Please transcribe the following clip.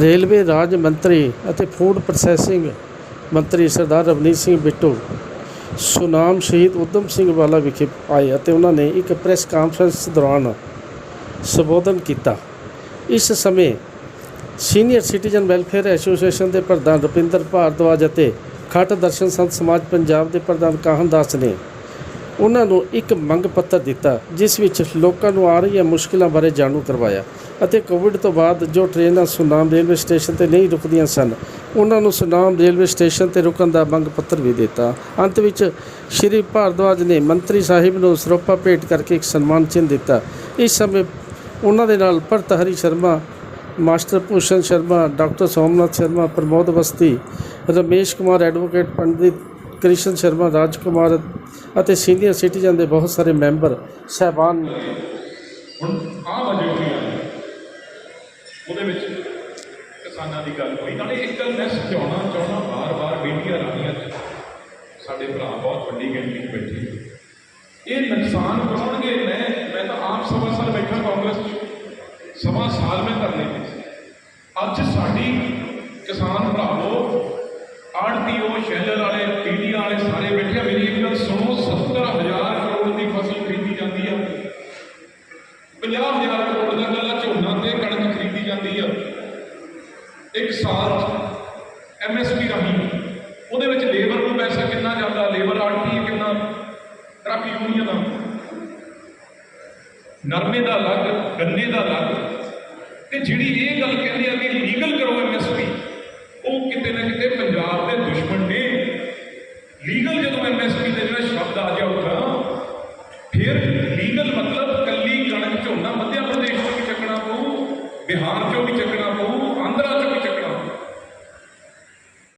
Railway ਰਾਜ ਮੰਤਰੀ ਅਤੇ food processing ਮੰਤਰੀ ਸਰਦਾਰ ਰਵਨੀਤ ਸਿੰਘ ਬਿੱਟੂ, ਸੁਨਾਮ ਸ਼ਹੀਦ ਉਦਮ ਸਿੰਘ ਵਾਲਾ ਵਿਖੇ ਆਏ ਅਤੇ ਉਹਨਾਂ ਨੇ ਇੱਕ ਪ੍ਰੈਸ ਕਾਨਫਰੰਸ ਦੌਰਾਨ ਸੰਬੋਧਨ ਕੀਤਾ। ਇਸ ਸਮੇਂ ਸੀਨੀਅਰ ਸਿਟੀਜ਼ਨ ਵੈਲਫੇਅਰ ਐਸੋਸੀਏਸ਼ਨ ਦੇ ਪ੍ਰਧਾਨ ਰੁਪਿੰਦਰ ਭਾਰਦਵਾਜ ਅਤੇ ਖੱਟ ਦਰਸ਼ਨ ਸੰਤ ਸਮਾਜ ਪੰਜਾਬ ਦੇ ਪ੍ਰਧਾਨ ਕਾਹਨ ਦਾਸ ਨੇ ਉਹਨਾਂ ਨੂੰ ਇੱਕ ਮੰਗ ਪੱਤਰ ਦਿੱਤਾ, ਜਿਸ ਵਿੱਚ ਲੋਕਾਂ ਨੂੰ ਆ ਰਹੀਆਂ ਮੁਸ਼ਕਲਾਂ ਬਾਰੇ ਜਾਣੂ ਕਰਵਾਇਆ ਅਤੇ ਕੋਵਿਡ ਤੋਂ ਬਾਅਦ ਜੋ ਟ੍ਰੇਨਾਂ ਸੁਨਾਮ ਰੇਲਵੇ ਸਟੇਸ਼ਨ ਤੇ ਨਹੀਂ ਰੁਕਦੀਆਂ ਸਨ, ਉਹਨਾਂ ਨੂੰ ਸੁਨਾਮ ਰੇਲਵੇ ਸਟੇਸ਼ਨ ਤੇ ਰੁਕਣ ਦਾ ਮੰਗ ਪੱਤਰ ਵੀ ਦਿੱਤਾ। ਅੰਤ ਵਿੱਚ ਸ਼੍ਰੀ ਭਾਰਦਵਾਜ ਨੇ ਮੰਤਰੀ ਸਾਹਿਬ ਨੂੰ ਸਰੋਪਾ ਭੇਟ ਕਰਕੇ ਇੱਕ ਸਨਮਾਨ ਚਿੰਨ੍ਹ ਦਿੱਤਾ। ਇਸ ਸਮੇਂ ਉਹਨਾਂ ਦੇ ਨਾਲ Bharat Hari Sharma, master Bhushan Sharma, doctor Somnath Sharma, Pramod Basti, Ramesh Kumar advocate, Pandit Krishan Sharma Raj Kumar ਅਤੇ ਸੀਨੀਅਰ ਸਿਟੀਜ਼ਨ ਦੇ ਬਹੁਤ ਸਾਰੇ ਮੈਂਬਰ, ਸਹਿਬਾਨ ਹੁਣ ਆਹ ਬਜਟ ਵੀ ਆ ਉਹਦੇ ਵਿੱਚ ਕਿਸਾਨਾਂ ਦੀ ਗੱਲ ਹੋਈ। ਨਾਲੇ ਇੱਕ ਗੱਲ ਮੈਂ ਸਮਝਾਉਣਾ ਚਾਹੁੰਦਾ ਬਾਰ-ਬਾਰ ਮੀਡੀਆ ਰਾਹੀਆਂ 'ਚ ਸਾਡੇ ਭਰਾ ਬਹੁਤ ਵੱਡੀ ਗਿਣਤੀ 'ਚ ਬੈਠੇ ਇਹ ਨੁਕਸਾਨ ਕਰਾਉਣਗੇ, ਮੈਂ ਮੈਂ ਤਾਂ ਆਪ ਸਵਾ ਸਾਲ ਬੈਠਾ ਕਾਂਗਰਸ 'ਚ। ਸਵਾ ਸਾਲ ਮੈਂ ਧਰਨੇ ਤੇ ਸੀ। ਅੱਜ ਸਾਡੀ ਕਿਸਾਨ ਭਰਾਵੋ ਆੜਤੀਓ ਸ਼ੈਲਰ ਵਾਲੇ ਪੀਡੀਆ ਵਾਲੇ ਸਾਰੇ ਬੈਠੇ ਆ। ਮੇਰੀ ਇੱਕ ਗੱਲ ਸੁਣੋ 70000 ਕਰੋੜ ਦੀ ਫਸਲ ਖਰੀਦੀ ਜਾਂਦੀ ਆ 50000 ਕਰੋੜ ਦਾ ਗੱਲਾ ਝੋਨਾ ਤੇ ਕਣਕ ਖਰੀਦੀ ਜਾਂਦੀ ਆ ਇੱਕ ਸਾਲ ਐਮਐਸਪੀ ਰਾਹੀਂ ਉਹਦੇ ਵਿੱਚ ਲੇਬਰ ਨੂੰ ਪੈਸਾ ਕਿੰਨਾ ਜਾਂਦਾ ਲੇਬਰ ਆੜਤੀ ਕਿੰਨਾ, ਟਰੱਕ ਯੂਨੀਅਨ ਨਰਮੇ ਦਾ ਅਲੱਗ, ਗੰਨੇ ਦਾ ਅਲੱਗ। ਤੇ ਜਿਹੜੀ ਇਹ ਗੱਲ ਕਹਿੰਦੇ ਆ ਕਿ ਲੀਗਲ ਕਰੋ ਐਮਐਸਪੀ ਉਹ ਕਿਤੇ ਨਾ ਕਿਤੇ ਪੰਜਾਬ ਦੇ ਦੁਸ਼ਮਣ ਨੇ। ਲੀਗਲ ਜਦੋਂ ਐਮਐਸਪੀ ਦੇ ਜਿਹੜਾ ਸ਼ਬਦ ਆ ਗਿਆ ਜਾਊਗਾ ਫਿਰ ਲੀਗਲ ਮਤਲਬ ਕੱਲੀ ਕਣਕ ਝੋਨਾ ਮੱਧ ਪ੍ਰਦੇਸ਼ ਤੋਂ ਚੱਕਣਾ ਪਊ, ਬਿਹਾਰ ਚੋਂ